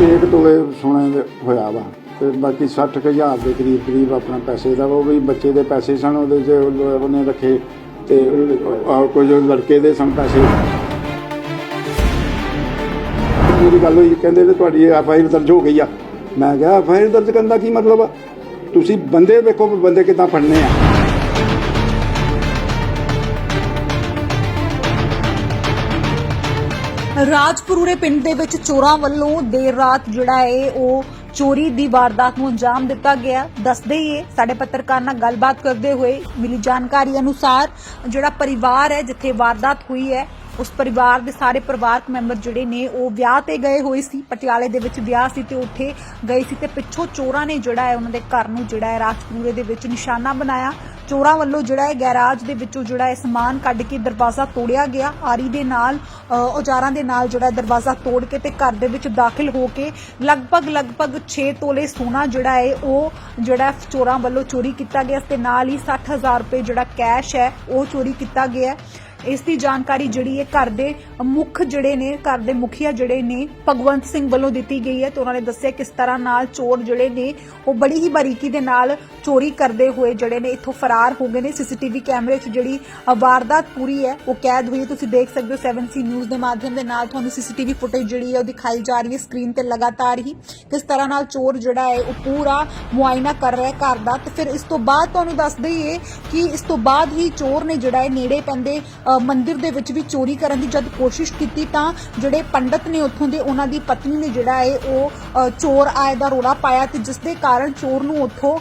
ਛੇ ਤੋਲੇ ਸੋਨੇ ਦੇ ਹੋਇਆ ਵਾ ਤੇ ਬਾਕੀ 60000 ਦੇ ਕਰੀਬ ਕਰੀਬ ਆਪਣਾ ਪੈਸੇ ਦਾ ਉਹ ਵੀ ਬੱਚੇ ਦੇ ਪੈਸੇ ਸਨ, ਉਹਦੇ 'ਚ ਉਹਨੇ ਰੱਖੇ ਤੇ ਆ ਕੁਝ ਲੜਕੇ ਦੇ ਸਨ ਪੈਸੇ। ਮੇਰੀ ਗੱਲ ਹੋਈ, ਕਹਿੰਦੇ ਵੀ ਤੁਹਾਡੀ ਐਫ ਆਈ ਆਰ ਦਰਜ ਹੋ ਗਈ ਆ। ਮੈਂ ਕਿਹਾ, ਐਫ ਆਈ ਆਰ ਦਰਜ ਕਰਨ ਦਾ ਕੀ ਮਤਲਬ ਆ? ਤੁਸੀਂ ਬੰਦੇ ਵੇਖੋ ਵੀ ਬੰਦੇ ਕਿੱਦਾਂ ਫੜਨੇ ਆ। ਰਾਜਪੁਰੇ ਪਿੰਡ ਦੇ ਵਿੱਚ ਚੋਰਾਂ ਵੱਲੋਂ ਦੇਰ ਰਾਤ ਜਿਹੜਾ ਹੈ ਉਹ ਚੋਰੀ ਦੀ ਵਾਰਦਾਤ ਨੂੰ ਅੰਜਾਮ ਦਿੱਤਾ ਗਿਆ। ਦੱਸਦੇ ਹੀ ਸਾਡੇ ਪੱਤਰਕਾਰ ਨਾਲ ਗੱਲਬਾਤ ਕਰਦੇ ਹੋਏ ਮਿਲੀ ਜਾਣਕਾਰੀ ਅਨੁਸਾਰ ਜਿਹੜਾ ਪਰਿਵਾਰ ਹੈ, ਜਿੱਥੇ ਵਾਰਦਾਤ ਹੋਈ ਹੈ, ਉਸ ਪਰਿਵਾਰ ਦੇ ਸਾਰੇ ਪਰਿਵਾਰਕ ਮੈਂਬਰ ਜਿਹੜੇ ਨੇ, ਉਹ ਵਿਆਹ ਤੇ ਗਏ ਹੋਏ ਸੀ, ਪਟਿਆਲੇ ਦੇ ਵਿੱਚ ਵਿਆਹ ਸੀ ਤੇ ਉੱਥੇ ਗਏ ਸੀ ਤੇ ਪਿੱਛੋਂ ਚੋਰਾਂ ਨੇ ਜਿਹੜਾ ਹੈ, ਉਹਨਾਂ ਦੇ ਘਰ ਨੂੰ ਜਿਹੜਾ ਹੈ ਰਾਜਪੁਰੇ ਦੇ ਵਿੱਚ ਨਿਸ਼ਾਨਾ ਬਣਾਇਆ। ਚੋਰਾਂ ਵੱਲੋਂ ਜਿਹੜਾ ਹੈ ਗੈਰਾਜ ਦੇ ਵਿੱਚੋਂ ਜਿਹੜਾ ਹੈ ਸਮਾਨ ਕੱਢ ਕੇ ਦਰਵਾਜ਼ਾ ਤੋੜਿਆ ਗਿਆ। ਆਰੀ ਦੇ ਨਾਲ ਔਜ਼ਾਰਾਂ ਦੇ ਨਾਲ ਜਿਹੜਾ ਦਰਵਾਜ਼ਾ ਤੋੜ ਕੇ ਤੇ ਘਰ ਦੇ ਵਿੱਚ ਦਾਖਲ ਹੋ ਕੇ ਲਗਭਗ ਲਗਭਗ 6 ਤੋਲੇ ਸੋਨਾ ਜਿਹੜਾ ਹੈ, ਉਹ ਜਿਹੜਾ ਚੋਰਾਂ ਵੱਲੋਂ ਚੋਰੀ ਕੀਤਾ ਗਿਆ। ਤੇ ਨਾਲ ਹੀ 60000 ਰੁਪਏ ਜਿਹੜਾ ਕੈਸ਼ ਹੈ, ਉਹ ਚੋਰੀ ਕੀਤਾ ਗਿਆ। ਇਸ ਦੀ ਜਾਣਕਾਰੀ ਜਿਹੜੀ ਹੈ ਘਰ ਦੇ ਮੁੱਖ ਜਿਹੜੇ ਨੇ ਘਰ ਦੇ ਮੁਖੀਆ ਜਿਹੜੇ ਨੇ ਭਗਵੰਤ ਸਿੰਘ ਵੱਲੋਂ ਦਿੱਤੀ ਗਈ ਹੈ ਤੇ ਉਹਨਾਂ ਨੇ ਦੱਸਿਆ ਕਿਸ ਤਰ੍ਹਾਂ ਨਾਲ ਚੋਰ ਜਿਹੜੇ ਨੇ ਉਹ ਬੜੀ ਹੀ ਬਾਰੀਕੀ ਦੇ ਨਾਲ ਚੋਰੀ ਕਰਦੇ ਹੋਏ ਜਿਹੜੇ ਨੇ ਇੱਥੋਂ ਫਰਾਰ ਹੋ ਗਏ ਨੇ। ਸੀਸੀਟੀਵੀ ਕੈਮਰੇ 'ਚ ਜਿਹੜੀ ਅ, ਵਾਰਦਾਤ ਪੂਰੀ ਹੈ ਉਹ ਕੈਦ ਹੋਈ ਹੈ। ਤੁਸੀਂ ਦੇਖ ਸਕਦੇ ਹੋ 7C ਨਿਊਜ਼ ਦੇ ਮਾਧਿਅਮ ਦੇ ਨਾਲ ਤੁਹਾਨੂੰ ਸੀਸੀਟੀਵੀ ਫੁਟੇਜ ਜਿਹੜੀ ਹੈ ਉਹ ਦਿਖਾਈ ਜਾ ਰਹੀ ਹੈ ਸਕਰੀਨ ਤੇ ਲਗਾਤਾਰ ਹੀ। ਕਿਸ ਤਰ੍ਹਾਂ ਨਾਲ ਚੋਰ ਜਿਹੜਾ ਹੈ ਉਹ ਪੂਰਾ ਮੁਆਇਨਾ ਕਰ ਰਿਹਾ ਹੈ ਘਰ ਦਾ। ਤੇ ਫਿਰ ਇਸ ਤੋਂ ਬਾਅਦ ਤੁਹਾਨੂੰ ਦੱਸ ਦਈਏ ਕਿ ਇਸ ਤੋਂ ਬਾਅਦ ਹੀ ਚੋਰ ਨੇ ਜਿਹੜਾ ਹੈ ਨੇੜੇ ਪੈਂਦੇ ਮੰਦਿਰ ਦੇ ਵਿੱਚ ਵੀ ਚੋਰੀ ਕਰਨ ਦੀ ਜਦ ਕੋਸ਼ਿਸ਼ ਕੀਤੀ ਤਾਂ ਜਿਹੜੇ ਪੰਡਤ ਨੇ ਉੱਥੋਂ ਦੇ ਉਹਨਾਂ ਦੀ ਪਤਨੀ ਨੇ ਜਿਹੜਾ ਹੈ ਉਹ ਚੋਰ ਆਏ ਦਾ ਰੋਲਾ ਪਾਇਆ ਤੇ ਜਿਸ ਦੇ ਕਾਰਨ ਚੋਰ ਨੂੰ ਉੱਥੋਂ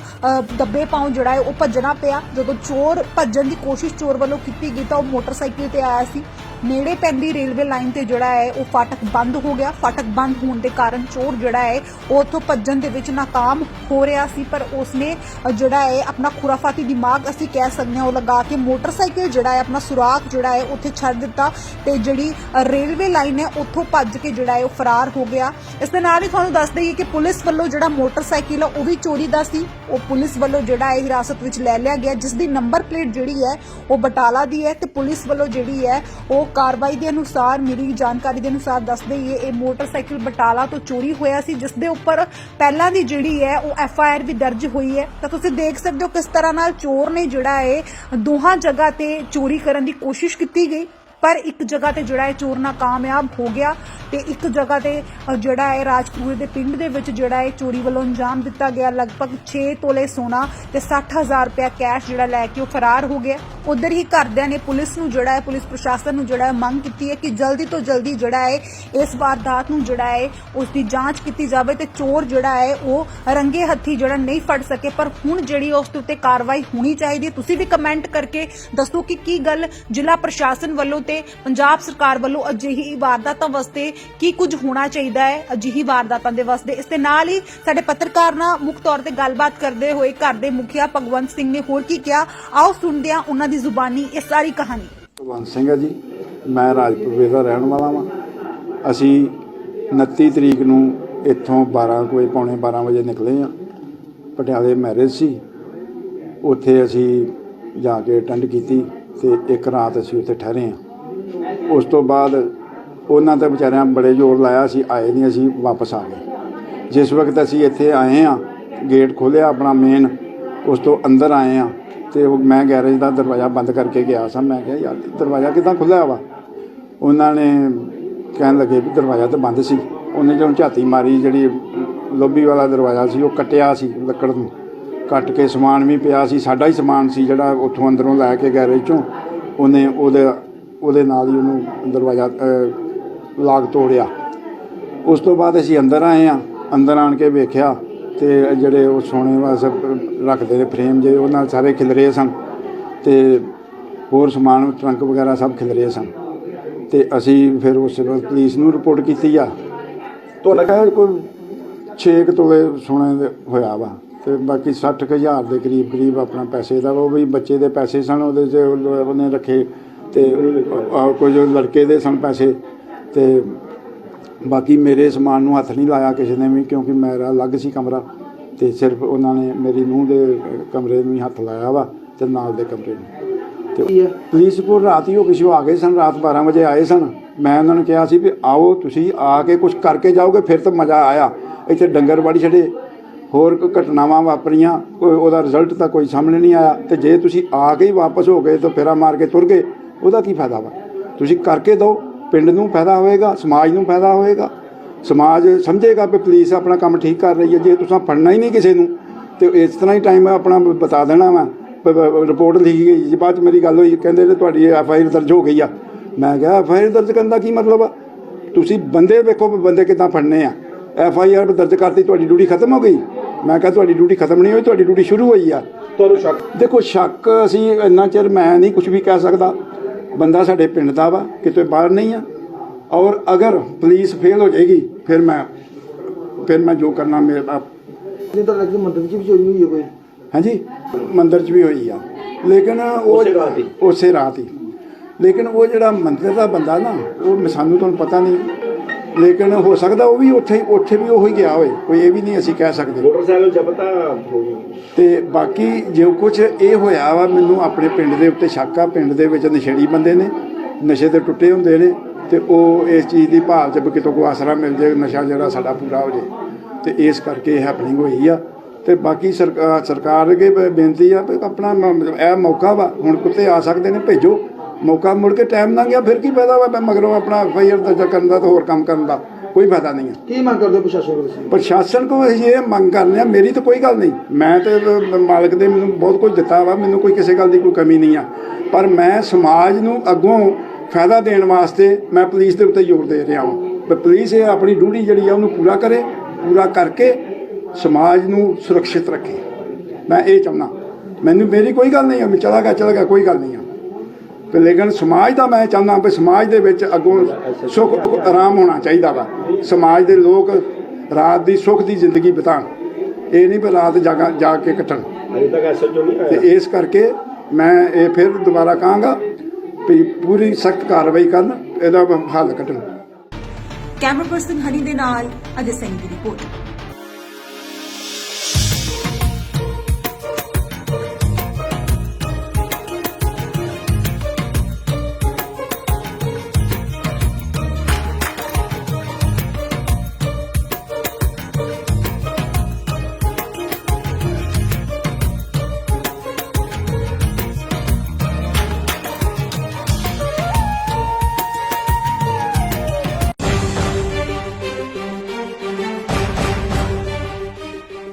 ਦੱਬੇ ਪਾਉ ਜਿਹੜਾ ਹੈ ਉਹ ਭੱਜਣਾ ਪਿਆ। ਜਦੋਂ ਚੋਰ ਭੱਜਣ ਦੀ ਕੋਸ਼ਿਸ਼ ਚੋਰ ਵੱਲੋਂ ਕੀਤੀ ਗਈ ਤਾਂ ਉਹ ਮੋਟਰਸਾਈਕਲ ਤੇ ਆਇਆ ਸੀ। ਨੇੜੇ ਪੈਂਦੀ ਰੇਲਵੇ ਲਾਈਨ ਤੇ ਜਿਹੜਾ ਹੈ ਉਹ ਫਾਟਕ ਬੰਦ ਹੋ ਗਿਆ। ਫਾਟਕ ਬੰਦ ਹੋਣ ਦੇ ਕਾਰਨ ਚੋਰ ਜਿਹੜਾ ਹੈ ਉਹ ਉੱਥੋਂ ਭੱਜਣ ਦੇ ਵਿੱਚ ਨਾਕਾਮ ਹੋ ਰਿਹਾ ਸੀ, ਪਰ ਉਸਨੇ ਜਿਹੜਾ ਹੈ ਆਪਣਾ ਖੁਰਾਫਾਤੀ ਦਿਮਾਗ ਅਸੀਂ ਕਹਿ ਸਕਦੇ ਹਾਂ, ਉਹ ਲਗਾ ਕੇ ਮੋਟਰਸਾਈਕਲ ਜਿਹੜਾ ਹੈ ਆਪਣਾ ਸੁਰਾਖ ਜਿਹੜਾ ਹੈ, ਉੱਥੇ ਛੱਡ ਦਿੱਤਾ ਤੇ ਜਿਹੜੀ ਰੇਲਵੇ ਲਾਈਨ ਹੈ, ਉੱਥੋਂ ਭੱਜ ਕੇ ਜਿਹੜਾ ਹੈ, ਉਹ ਫਰਾਰ ਹੋ ਗਿਆ। ਇਸ ਦੇ ਨਾਲ ਹੀ ਤੁਹਾਨੂੰ ਦੱਸ ਦਈਏ ਕਿ ਪੁਲਿਸ ਵੱਲੋਂ ਜਿਹੜਾ ਮੋਟਰਸਾਈਕਲ ਹੈ ਉਹ ਵੀ ਚੋਰੀ ਦਾ ਸੀ। ਉਹ ਪੁਲਿਸ ਵੱਲੋਂ ਜਿਹੜਾ ਹੈ ਹਿਰਾਸਤ ਵਿੱਚ ਲੈ ਲਿਆ ਗਿਆ, ਜਿਸ ਦੀ ਨੰਬਰ ਪਲੇਟ ਜਿਹੜੀ ਹੈ, ਉਹ ਬਟਾਲਾ ਦੀ ਹੈ ਤੇ ਪੁਲਿਸ ਵੱਲੋਂ ਜਿਹੜੀ ਹੈ, ਉਹ ਕਾਰਵਾਈ ਦੇ ਅਨੁਸਾਰ ਮੇਰੀ ਜਾਣਕਾਰੀ ਦੇ ਅਨੁਸਾਰ ਦੱਸ ਦਈਏ, ਇਹ ਮੋਟਰਸਾਈਕਲ ਬਟਾਲਾ ਤੋਂ ਚੋਰੀ ਹੋਇਆ ਸੀ, ਜਿਸ ਦੇ ਉੱਪਰ ਪਹਿਲਾਂ ਦੀ ਜਿਹੜੀ ਹੈ, ਉਹ ਐਫ ਆਈ ਆਰ ਵੀ ਦਰਜ ਹੋਈ ਹੈ। ਤਾਂ ਤੁਸੀਂ ਦੇਖ ਸਕਦੇ ਹੋ ਕਿਸ ਤਰ੍ਹਾਂ ਨਾਲ ਚੋਰ ਨੇ ਜਿਹੜਾ ਹੈ ਦੋਹਾਂ ਜਗ੍ਹਾ ਤੇ ਚੋਰੀ ਕਰਨ ਦੀ ਕੋਸ਼ਿਸ਼ ਕੀਤੀ ਗਈ ਪਰ ਇੱਕ ਜਗ੍ਹਾ ਤੇ ਜਿਹੜਾ ਹੈ ਚੋਰ ਨਾਕਾਮਯਾਬ ਹੋ ਗਿਆ ਤੇ ਇੱਕ ਜਗ੍ਹਾ ਤੇ ਜਿਹੜਾ ਹੈ ਰਾਜਪੁਰੇ ਦੇ ਪਿੰਡ ਦੇ ਵਿੱਚ ਜਿਹੜਾ ਹੈ ਚੋਰੀ ਵੱਲੋਂ ਅੰਜਾਮ ਦਿੱਤਾ ਗਿਆ, ਲਗਭਗ 6 ਤੋਲੇ ਸੋਨਾ ਤੇ 60000 ਰੁਪਇਆ ਕੈਸ਼ ਜਿਹੜਾ ਲੈ ਕੇ ਉਹ ਫਰਾਰ ਹੋ ਗਿਆ। ਉਧਰ ਹੀ ਘਰਦਿਆਂ ਨੇ ਪੁਲਿਸ ਨੂੰ ਜਿਹੜਾ ਹੈ ਪੁਲਿਸ ਪ੍ਰਸ਼ਾਸਨ ਨੂੰ ਜਿਹੜਾ ਹੈ ਮੰਗ ਕੀਤੀ ਹੈ ਕਿ ਜਲਦੀ ਤੋਂ ਜਲਦੀ ਜਿਹੜਾ ਹੈ ਇਸ ਵਾਰਦਾਤ ਨੂੰ ਜਿਹੜਾ ਹੈ ਉਸ ਦੀ ਜਾਂਚ ਕੀਤੀ ਜਾਵੇ ਤੇ ਚੋਰ ਜਿਹੜਾ ਹੈ ਉਹ ਰੰਗੇ ਹੱਥੀ ਜਿਹੜਾ ਨਹੀਂ ਫੜ ਸਕੇ। ਪਰ ਹੁਣ ਜਿਹੜੀ ਉਸ ਦੇ ਕਾਰਵਾਈ ਹੋਣੀ ਚਾਹੀਦੀ ਹੈ, ਤੁਸੀਂ ਵੀ ਕਮੈਂਟ ਕਰਕੇ ਦੱਸੋ ਕਿ ਕੀ ਗੱਲ ਜ਼ਿਲ੍ਹਾ ਪ੍ਰਸ਼ਾਸਨ ਵੱਲੋਂ ਤੇ ਪੰਜਾਬ ਸਰਕਾਰ ਵੱਲੋਂ ਅਜਿਹੀ ਵਾਰਦਾਤਾਂ ਵਾਸਤੇ ਕੀ ਕੁਝ ਹੋਣਾ ਚਾਹੀਦਾ ਹੈ? ਅਜਿਹੀ ਵਾਰਦਾਤਾਂ ਦੇ ਵਾਸਤੇ ਇਸ ਦੇ ਨਾਲ ਹੀ ਸਾਡੇ ਪੱਤਰਕਾਰ ਨਾਲ ਮੁੱਖ ਤੌਰ ਤੇ ਗੱਲਬਾਤ ਕਰਦੇ ਹੋਏ ਘਰ ਦੇ ਮੁਖੀਆ ਭਗਵੰਤ ਸਿੰਘ ਨੇ ਹੋਰ ਕੀ ਕਿਹਾ? ਆਓ ਸੁਣਦੇ ਹਾਂ ਉਹਨਾਂ ਦੀ ਜ਼ੁਬਾਨੀ, ਇਹ ਸਾਰੀ ਕਹਾਣੀ। ਭਗਵੰਤ ਸਿੰਘ ਹੈ ਜੀ। ਮੈਂ ਰਾਜਪੁਰੇ ਦਾ ਰਹਿਣ ਵਾਲਾ ਵਾਂ। ਅਸੀਂ 29 ਤਰੀਕ ਨੂੰ ਇੱਥੋਂ 12 ਕੁ ਵਜੇ, ਪੌਣੇ 12 ਵਜੇ ਨਿਕਲੇ ਆ ਪਟਿਆਲੇ ਮੈਰਿਜ ਸੀ। ਉੱਥੇ ਅਸੀਂ ਜਾ ਕੇ ਅਟੈਂਡ ਕੀਤੀ ਤੇ ਇੱਕ ਰਾਤ ਅਸੀਂ ਉੱਥੇ ਠਹਿਰੇ ਆ ਉਸ ਤੋਂ ਬਾਅਦ ਉਹਨਾਂ ਤੇ ਵਿਚਾਰਿਆਂ ਬੜੇ ਜ਼ੋਰ ਲਾਇਆ ਸੀ ਆਏ ਨਹੀਂ, ਅਸੀਂ ਵਾਪਸ ਆ ਗਏ। ਜਿਸ ਵਕਤ ਅਸੀਂ ਇੱਥੇ ਆਏ ਆ ਗੇਟ ਖੋਲ੍ਹਿਆ ਆਪਣਾ ਮੇਨ ਉਸ ਤੋਂ ਅੰਦਰ ਆਏ ਆ ਤੇ ਉਹ ਮੈਂ ਗੈਰੇਜ ਦਾ ਦਰਵਾਜ਼ਾ ਬੰਦ ਕਰਕੇ ਗਿਆ ਸਾਂ। ਮੈਂ ਕਿਹਾ, ਯਾਰ, ਦਰਵਾਜ਼ਾ ਕਿਦਾਂ ਖੁੱਲਿਆ ਵਾ? ਉਹਨਾਂ ਨੇ ਕਹਿਣ ਲੱਗੇ ਵੀ ਦਰਵਾਜ਼ਾ ਤਾਂ ਬੰਦ ਸੀ। ਉਹਨੇ ਜਦੋਂ ਝਾਤੀ ਮਾਰੀ, ਜਿਹੜੀ ਲੋਬੀ ਵਾਲਾ ਦਰਵਾਜ਼ਾ ਸੀ, ਉਹ ਕੱਟਿਆ ਸੀ ਲੱਕੜ ਨੂੰ। ਕੱਟ ਕੇ ਸਮਾਨ ਵੀ ਪਿਆ ਸੀ, ਸਾਡਾ ਹੀ ਸਮਾਨ ਸੀ ਜਿਹੜਾ ਉੱਥੋਂ ਅੰਦਰੋਂ ਲੈ ਕੇ ਗੈਰੇਜ ਚੋਂ। ਉਹਨੇ ਉਹਦੇ ਉਹਦੇ ਨਾਲ ਹੀ ਉਹਨੂੰ ਦਰਵਾਜ਼ਾ ਲਾਗ ਤੋੜਿਆ। ਉਸ ਤੋਂ ਬਾਅਦ ਅਸੀਂ ਅੰਦਰ ਆਏ ਆ ਅੰਦਰ ਆਣ ਕੇ ਵੇਖਿਆ ਤੇ ਜਿਹੜੇ ਉਹ ਸੋਨੇ ਵਾਸਤੇ ਰੱਖਦੇ ਨੇ ਫਰੇਮ ਜੇ ਉਹਨਾਂ ਸਾਰੇ ਖਿਲਰੇ ਸਨ। ਤੇ ਹੋਰ ਸਮਾਨ ਟਰੰਕ ਵਗੈਰਾ ਸਭ ਖਿਲਰੇ ਸਨ। ਤੇ ਅਸੀਂ ਫਿਰ ਉਸ ਵਕਤ ਪੁਲਿਸ ਨੂੰ ਰਿਪੋਰਟ ਕੀਤੀ ਆ। ਤੁਹਾਡਾ ਕਹਿ ਕੋਈ 6 ਤੋਲੇ ਸੋਨੇ ਦੇ ਹੋਇਆ ਵਾ। ਤੇ ਬਾਕੀ 60000 ਦੇ ਕਰੀਬ ਕਰੀਬ ਆਪਣਾ ਪੈਸੇ ਦਾ ਉਹ ਵੀ ਬੱਚੇ ਦੇ ਪੈਸੇ ਸਨ ਉਹਦੇ 'ਚ ਉਹ- ਉਹਨੇ ਰੱਖੇ ਤੇ ਆ ਕੁਝ ਲੜਕੇ ਦੇ ਸਨ ਪੈਸੇ ਤੇ ਬਾਕੀ ਮੇਰੇ ਸਮਾਨ ਨੂੰ ਹੱਥ ਨਹੀਂ ਲਾਇਆ ਕਿਸੇ ਨੇ ਵੀ ਕਿਉਂਕਿ ਮੇਰਾ ਅਲੱਗ ਸੀ ਕਮਰਾ ਤੇ ਸਿਰਫ ਉਹਨਾਂ ਨੇ ਮੇਰੀ ਨੂੰਹ ਦੇ ਕਮਰੇ ਨੂੰ ਹੀ ਹੱਥ ਲਾਇਆ ਵਾ ਤੇ ਨਾਲ ਦੇ ਕਮਰੇ ਨੂੰ। ਤੇ ਪੁਲਿਸ ਕੋਲ ਰਾਤ ਹੀ ਉਹ ਕਿਸੇ ਆ ਗਏ ਸਨ ਰਾਤ 12 ਵਜੇ ਆਏ ਸਨ। ਮੈਂ ਉਹਨਾਂ ਨੂੰ ਕਿਹਾ ਸੀ ਵੀ ਆਓ ਤੁਸੀਂ ਆ ਕੇ ਕੁਝ ਕਰਕੇ ਜਾਓਗੇ ਫਿਰ ਤਾਂ ਮਜ਼ਾ ਆਇਆ। ਇੱਥੇ ਡੰਗਰ ਵਾੜੀ ਛੱਡੇ ਹੋਰ ਕੋਈ ਘਟਨਾਵਾਂ ਵਾਪਰੀਆਂ ਕੋਈ ਉਹਦਾ ਰਿਜ਼ਲਟ ਤਾਂ ਕੋਈ ਸਾਹਮਣੇ ਨਹੀਂ ਆਇਆ। ਤੇ ਜੇ ਤੁਸੀਂ ਆ ਕੇ ਹੀ ਵਾਪਸ ਹੋ ਗਏ ਤਾਂ ਫੇਰਾ ਮਾਰ ਕੇ ਤੁਰ ਗਏ। ਉਹਦਾ ਕੀ ਫਾਇਦਾ ਵਾ? ਤੁਸੀਂ ਕਰਕੇ ਦਿਓ ਪਿੰਡ ਨੂੰ ਫਾਇਦਾ ਹੋਏਗਾ ਸਮਾਜ ਨੂੰ ਫਾਇਦਾ ਹੋਏਗਾ। ਸਮਾਜ ਸਮਝੇਗਾ ਵੀ ਪੁਲਿਸ ਆਪਣਾ ਕੰਮ ਠੀਕ ਕਰ ਰਹੀ ਹੈ ਜੇ ਤੁਸੀਂ ਫੜਨਾ ਹੀ ਨਹੀਂ ਕਿਸੇ ਨੂੰ ਤੇ ਇਸ ਤਰ੍ਹਾਂ ਹੀ ਟਾਈਮ ਆਪਣਾ ਬਤਾ ਦੇਣਾ ਵਾ। ਰਿਪੋਰਟ ਲਿਖੀ ਗਈ ਜੀ ਬਾਅਦ ਚ ਮੇਰੀ ਗੱਲ ਹੋਈ ਕਹਿੰਦੇ ਨੇ ਤੁਹਾਡੀ ਐਫ ਆਈ ਆਰ ਦਰਜ ਹੋ ਗਈ ਆ। ਮੈਂ ਕਿਹਾ ਐਫ ਆਈ ਆਰ ਦਰਜ ਕਰਨ ਦਾ ਕੀ ਮਤਲਬ ਆ? ਤੁਸੀਂ ਬੰਦੇ ਵੇਖੋ ਬੰਦੇ ਕਿੱਦਾਂ ਫੜਨੇ ਆ। ਐਫ ਆਈ ਆਰ ਦਰਜ ਕਰਤੀ ਤੁਹਾਡੀ ਡਿਊਟੀ ਖਤਮ ਹੋ ਗਈ। ਮੈਂ ਕਿਹਾ ਤੁਹਾਡੀ ਡਿਊਟੀ ਖਤਮ ਨਹੀਂ ਹੋਈ ਤੁਹਾਡੀ ਡਿਊਟੀ ਸ਼ੁਰੂ ਹੋਈ ਆ। ਤੁਹਾਨੂੰ ਸ਼ੱਕ? ਦੇਖੋ ਸ਼ੱਕ ਅਸੀਂ ਇੰਨਾ ਚਿਰ ਮੈਂ ਨਹੀਂ ਕੁਝ ਵੀ ਕਹਿ ਸਕਦਾ। ਬੰਦਾ ਸਾਡੇ ਪਿੰਡ ਦਾ ਵਾ ਕਿਤੇ ਬਾਹਰ ਨਹੀਂ ਆ। ਔਰ ਅਗਰ ਪੁਲਿਸ ਫੇਲ ਹੋ ਜਾਏਗੀ ਫਿਰ ਮੈਂ ਫਿਰ ਮੈਂ ਜੋ ਕਰਨਾ ਮੇਰਾ ਜਿੱਦਾਂ ਤਾਂ ਲੱਗਦਾ ਮੰਦਰ ਵਿੱਚ ਵੀ ਚੋਰੀ ਹੋਈ ਹੈ ਕੋਈ ਹਾਂਜੀ ਮੰਦਿਰ 'ਚ ਵੀ ਹੋਈ ਆ। ਲੇਕਿਨ ਉਹ? ਉਸੇ ਰਾਤ ਹੀ। ਲੇਕਿਨ ਉਹ ਜਿਹੜਾ ਮੰਦਿਰ ਦਾ ਬੰਦਾ ਨਾ ਉਹ ਸਾਨੂੰ ਤੁਹਾਨੂੰ ਪਤਾ ਨਹੀਂ ਲੇਕਿਨ ਹੋ ਸਕਦਾ ਉਹ ਵੀ ਉੱਥੇ ਹੀ ਉੱਥੇ ਵੀ ਉਹ ਹੀ ਗਿਆ ਹੋਵੇ। ਕੋਈ ਇਹ ਵੀ ਨਹੀਂ ਅਸੀਂ ਕਹਿ ਸਕਦੇ। ਮੋਟਰਸਾਈਕਲ ਜ਼ਬਤਾ ਹੋ ਗਈ। ਤੇ ਬਾਕੀ ਜੋ ਕੁਝ ਇਹ ਹੋਇਆ ਵਾ ਮੈਨੂੰ ਆਪਣੇ ਪਿੰਡ ਦੇ ਉੱਤੇ ਸ਼ੱਕ ਆ। ਪਿੰਡ ਦੇ ਵਿੱਚ ਨਸ਼ੇੜੀ ਬੰਦੇ ਨੇ ਨਸ਼ੇ ਤੇ ਟੁੱਟੇ ਹੁੰਦੇ ਨੇ ਤੇ ਉਹ ਇਸ ਚੀਜ਼ ਦੀ ਭਾਲ 'ਚ ਕਿਤੋਂ ਕੋਈ ਆਸਰਾ ਮਿਲ ਜੇ ਨਸ਼ਾ ਜਿਹੜਾ ਸਾਡਾ ਪੂਰਾ ਹੋ ਜੇ ਤੇ ਇਸ ਕਰਕੇ ਇਹ ਹੈਪਨਿੰਗ ਹੋਈ ਆ। ਤੇ ਬਾਕੀ ਸਰਕਾਰ ਸਰਕਾਰ ਅੱਗੇ ਬੇਨਤੀ ਆ ਵੀ ਆਪਣਾ ਇਹ ਮੌਕਾ ਵਾ। ਹੁਣ ਕੁੱਤੇ ਆ ਸਕਦੇ ਨੇ ਭੇਜੋ। ਮੌਕਾ ਮੁੜ ਕੇ ਟਾਈਮ ਲੰਘ ਗਿਆ ਫਿਰ ਕੀ ਫਾਇਦਾ ਵਾ ਮੈਂ ਮਗਰੋਂ ਆਪਣਾ ਫਾਇਰ ਦਰਜ ਕਰਨ ਦਾ ਤੇ ਹੋਰ ਕੰਮ ਕਰਨ ਦਾ? ਕੋਈ ਫਾਇਦਾ ਨਹੀਂ ਹੈ ਕੀ ਮੰਗ ਕਰਦੇ ਹੋ ਪ੍ਰਸ਼ਾਸਨ ਕੋਲ ਤੁਸੀਂ? ਪ੍ਰਸ਼ਾਸਨ ਕੋਲ ਅਸੀਂ ਇਹ ਮੰਗ ਕਰਨੇ ਆ ਮੇਰੀ ਤਾਂ ਕੋਈ ਗੱਲ ਨਹੀਂ। ਮੈਂ ਤੇ ਮਾਲਕ ਦੇ ਮੈਨੂੰ ਬਹੁਤ ਕੁਝ ਦਿੱਤਾ ਵਾ ਮੈਨੂੰ ਕੋਈ ਕਿਸੇ ਗੱਲ ਦੀ ਕੋਈ ਕਮੀ ਨਹੀਂ ਆ। ਪਰ ਮੈਂ ਸਮਾਜ ਨੂੰ ਅੱਗੋਂ ਫਾਇਦਾ ਦੇਣ ਵਾਸਤੇ ਮੈਂ ਪੁਲਿਸ ਦੇ ਉੱਤੇ ਜ਼ੋਰ ਦੇ ਰਿਹਾ ਹਾਂ ਪੁਲਿਸ ਇਹ ਆਪਣੀ ਡਿਊਟੀ ਜਿਹੜੀ ਆ ਉਹਨੂੰ ਪੂਰਾ ਕਰੇ ਪੂਰਾ ਕਰਕੇ ਸਮਾਜ ਨੂੰ ਸੁਰੱਖਿਅਤ ਰੱਖੇ। ਮੈਂ ਇਹ ਚਾਹੁੰਦਾ। ਮੈਨੂੰ ਮੇਰੀ ਕੋਈ ਗੱਲ ਨਹੀਂ ਆ ਮੈਂ ਚਲਾ ਗਿਆ ਚਲਾ ਗਿਆ ਕੋਈ ਗੱਲ ਨਹੀਂ ਆ। ਤੇ ਲੇਕਿਨ ਸਮਾਜ ਦਾ ਮੈਂ ਚਾਹੁੰਦਾ ਵੀ ਸਮਾਜ ਦੇ ਵਿੱਚ ਅੱਗੋਂ ਸੁੱਖ ਆਰਾਮ ਹੋਣਾ ਚਾਹੀਦਾ ਵਾ। ਸਮਾਜ ਦੇ ਲੋਕ ਰਾਤ ਦੀ ਸੁੱਖ ਦੀ ਜ਼ਿੰਦਗੀ ਬਿਤਾਣ। ਇਹ ਨਹੀਂ ਵੀ ਰਾਤ ਜਾਗਾ ਜਾ ਕੇ ਕੱਟਣ। ਅਜੇ ਤੱਕ ਐਸਐਚਓ ਨਹੀਂ ਤੇ ਇਸ ਕਰਕੇ ਮੈਂ ਇਹ ਫਿਰ ਦੁਬਾਰਾ ਕਹਾਂਗਾ ਵੀ ਪੂਰੀ ਸਖਤ ਕਾਰਵਾਈ ਕਰਨ ਇਹਦਾ ਹੱਲ ਕੱਢਣ। ਕੈਮਰਾ ਪਰਸਨ ਹਨੀ ਦੇ ਨਾਲ ਅਜੇ ਸਿੰਘ ਦੀ ਰਿਪੋਰਟ।